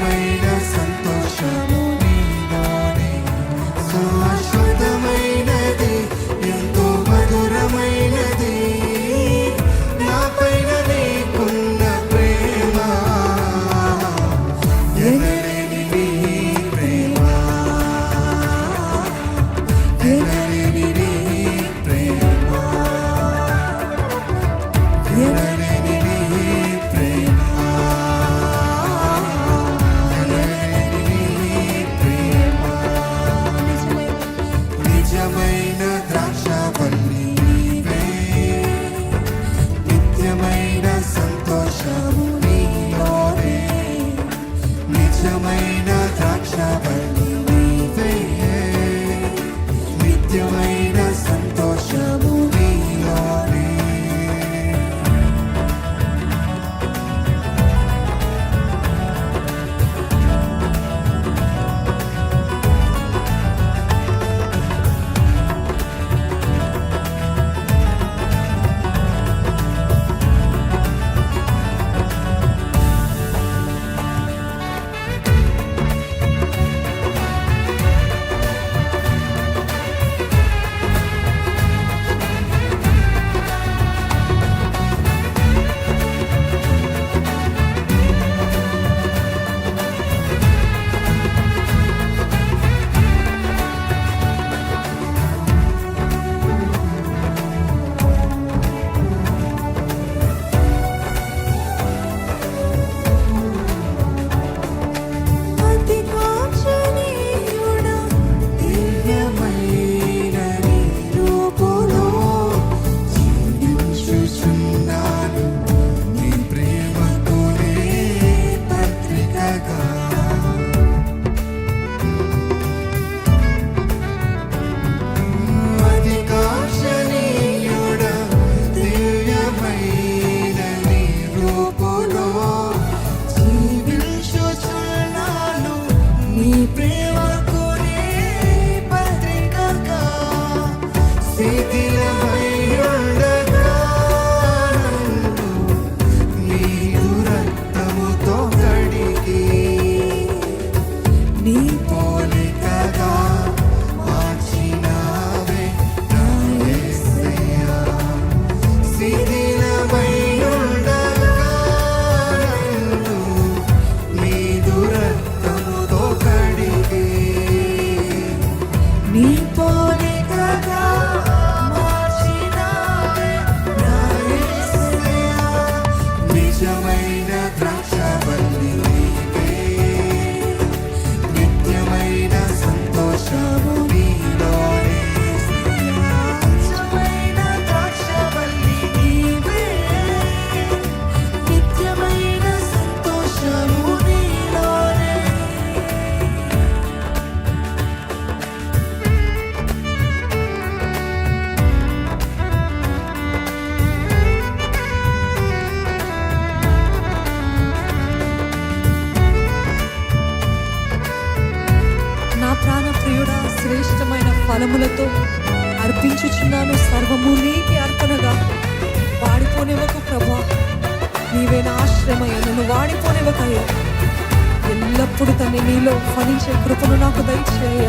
மைன బలములతో అర్పించుచున్నాను సర్వము నీకే అర్పణగా. వాడిపోనివ్వకు ప్రభా నీవేన ఆశ్రమయ్య. నన్ను వాడిపోనివ్వకయ్యా. ఎల్లప్పుడూ తన నీలో ఫలించే కృపను నాకు దయచేయ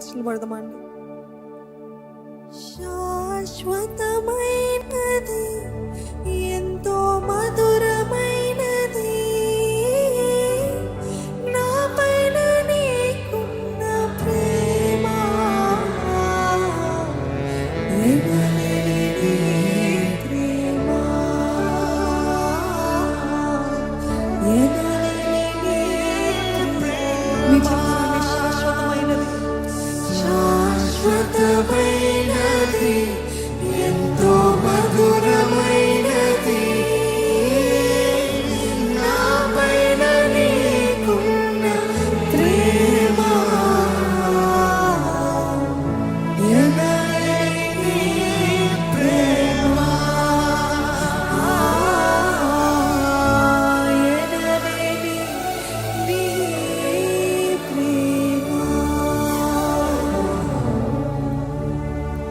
முயற்சியில் வருதமாண்டு ಶಾಶ್ವತಮೈನದಿ ಎಂತೋ ಮಧು